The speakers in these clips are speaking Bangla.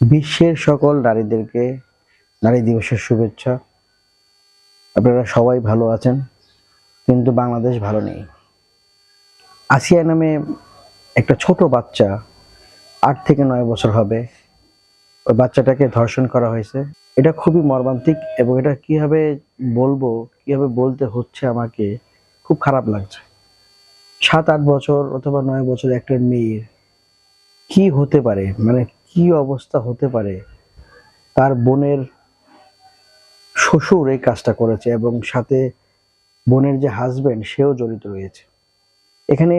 বিশ্বের সকল নারীদেরকে, নারী দিবসের শুভেচ্ছা। আপনারা সবাই ভালো আছেন, কিন্তু বাংলাদেশ ভালো নেই। আসিয়া নামে একটা ছোট বাচ্চা আট থেকে নয় বছর হবে। ওই বাচ্চাটাকে ধর্ষণ করা হয়েছে। এটা খুবই মর্মান্তিক এবং এটা কীভাবে বলব, কীভাবে বলতে হচ্ছে আমাকে, খুব খারাপ লাগছে। সাত, আট বছর অথবা নয় বছর একটা মেয়ের কি হতে পারে? মানে কি অবস্থা হতে পারে? তার বোনের শ্বশুর এই কাজটা করেছে এবং সাথে বোনের যে হাজবেন্ড সেও জড়িত রয়েছে। এখানে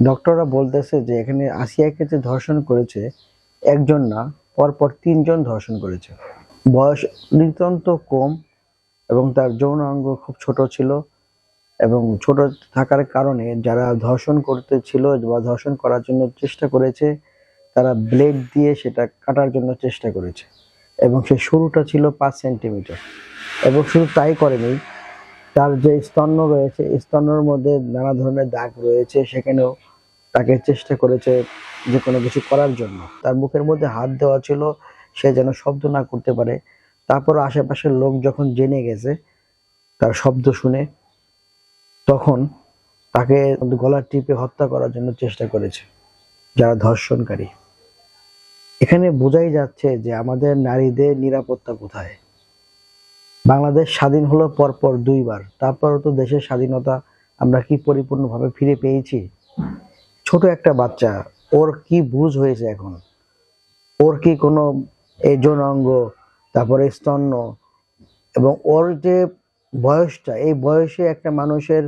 ডক্টররা বলতেছে যে, এখানে আসিয়াকে যে ধর্ষণ করেছে, একজন না, পরপর তিনজন ধর্ষণ করেছে। বয়স নিতান্ত কম এবং তার যৌন অঙ্গ খুব ছোট ছিল এবং ছোট থাকার কারণে যারা ধর্ষণ করতে ছিল বা ধর্ষণ করার জন্য চেষ্টা করেছে তারা ব্লেড দিয়ে সেটা কাটার জন্য চেষ্টা করেছে। এবং সে শুরুটা ছিল পাঁচ সেন্টিমিটার এবং শুধু তাই করেনি, তার যে স্তন্য রয়েছে স্তন্যর মধ্যে নানা ধরনের দাগ রয়েছে, সেখানেও তাকে চেষ্টা করেছে যে কোনো কিছু করার জন্য। তার মুখের মধ্যে হাত দেওয়া ছিল, সে যেন শব্দ না করতে পারে। তারপর আশেপাশের লোক যখন জেনে গেছে, তার শব্দ শুনে, তখন তাকে গলা টিপে হত্যা করার জন্য চেষ্টা করেছে, যারা ধর্ষণকারী। এখানে বোঝাই যাচ্ছে যে আমাদের নারীদের নিরাপত্তা কোথায়। বাংলাদেশ স্বাধীন হলো পরপর দুইবার। তারপরও তো দেশের স্বাধীনতা আমরা কি পরিপূর্ণভাবে ফিরে পেয়েছি? ছোট একটা বাচ্চা, ওর কি বুঝ হয়েছে এখন? ওর কি কোনো এই যৌন অঙ্গ তারপরে স্তন্য? এবং ওর যে বয়সটা, এই বয়সে একটা মানুষের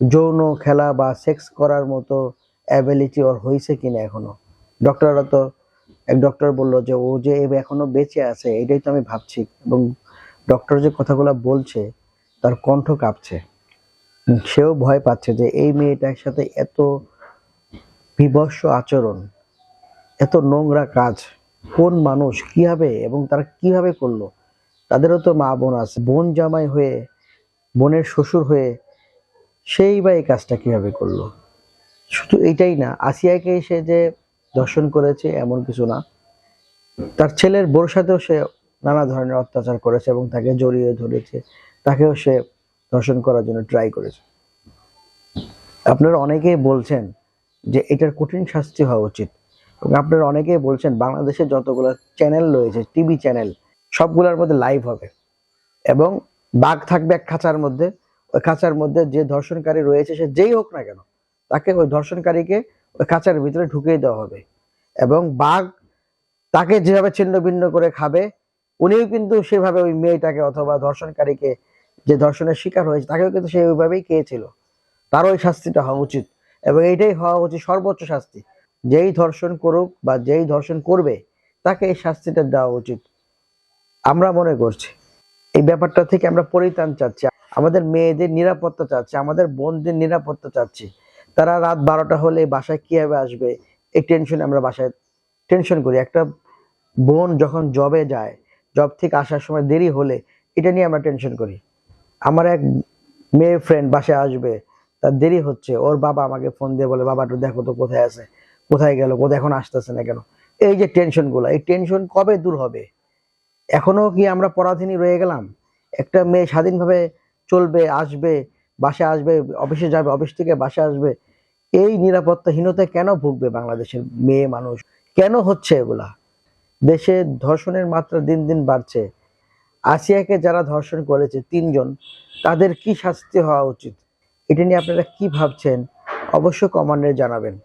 যৌন খেলা বা সেক্স করার মতো অ্যাবিলিটি ওর হয়েছে কিনা এখনও? ডক্টররা তো এক ডক্টর বলল যে, ও যে এখনও বেঁচে আছে, এটাই তো আমি ভাবছি। এবং ডক্টর যে কথাগুলো বলছে, তার কণ্ঠ কাঁপছে। সেও ভয় পাচ্ছে যে, এই মেয়েটার সাথে এত বিভৎস আচরণ, এত নোংরা কাজ, কোন মানুষ, কীভাবে এবং তারা কীভাবে করল? তাদেরও তো মা বোন আছে, বোন জামাই হয়ে, বোনের শ্বশুর হয়ে, সেই বা এই কাজটা কীভাবে করল? শুধু এটাই না, আসিয়াকে এসে যে দর্শন করেছে, এমন কিছু না। তার ছেলের বোর সাথেও সে নানা ধরনের অত্যাচার করেছে এবং তাকে জড়িয়ে ধরেছে। তাকেও সে ধর্ষণ করার জন্য ট্রাই করেছে। আপনারা অনেকেই বলছেন যে এটার কঠিন শাস্তি হওয়া উচিত এবং আপনারা অনেকেই বলছেন বাংলাদেশে যতগুলো চ্যানেল রয়েছে টিভি চ্যানেল সবগুলোর মধ্যে লাইভ হবে এবং বাঘ থাকবে এক খাঁচার মধ্যে, ওই খাঁচার মধ্যে যে ধর্ষণকারী রয়েছে সে যেই হোক না কেন, তাকে ওই ধর্ষণকারীকে খাঁচার ভিতরে ঢুকিয়ে দেওয়া হবে। এবং বাঘ তাকে যেভাবে ছিন্ন ভিন্ন করে খাবে, উনিও কিন্তু সেভাবে ওই মেয়েটাকে অথবা ধর্ষণকারীকে যে ধর্ষণের শিকার হয়েছে, তাকেও কিন্তু সে ওইভাবেই খেয়েছিল। তারও ওই শাস্তিটা হওয়া উচিত। এবং এইটাই হওয়া উচিত সর্বোচ্চ শাস্তি। যেই ধর্ষণ করুক বা যেই ধর্ষণ করবে, তাকে এই শাস্তিটা দেওয়া উচিত। আমরা মনে করছি। এই ব্যাপারটা থেকে আমরা পরিত্রাণ চাচ্ছি। আমাদের মেয়েদের নিরাপত্তা চাচ্ছি। আমাদের বোনদের নিরাপত্তা চাচ্ছি। তারা রাত বারোটা হলে বাসায় কীভাবে আসবে? এই টেনশনে আমরা বাসায় টেনশন করি। একটা বোন যখন জবে যায় জব থেকে আসার সময় দেরি হলে এটা নিয়ে আমরা টেনশন করি। আমার এক মেয়ে ফ্রেন্ড বাসায় আসবে, তার দেরি হচ্ছে। ওর বাবা আমাকে ফোন দিয়ে বলে, বাবা একটু দেখো তো কোথায় আছে, কোথায় গেল, কোথায় এখন আসতেছে না কেন? এই যে টেনশনগুলো এই টেনশন কবে দূর হবে? এখনও কি আমরা পরাধীনই রয়ে গেলাম? একটা মেয়ে স্বাধীনভাবে চলবে, আসবে বাসে আসবে, অফিসে যাবে, অফিস থেকে বাসা আসবে, এই নিরাপত্তাহীনতায় কেন ভুগবে বাংলাদেশের মেয়ে মানুষ? কেন হচ্ছে এগুলা? দেশে ধর্ষণের মাত্রা দিন দিন বাড়ছে। আসিয়াকে যারা ধর্ষণ করেছে তিনজন, তাদের কি শাস্তি হওয়া উচিত? এটা নিয়ে আপনারা কি ভাবছেন? অবশ্য কমান্ডে জানাবেন।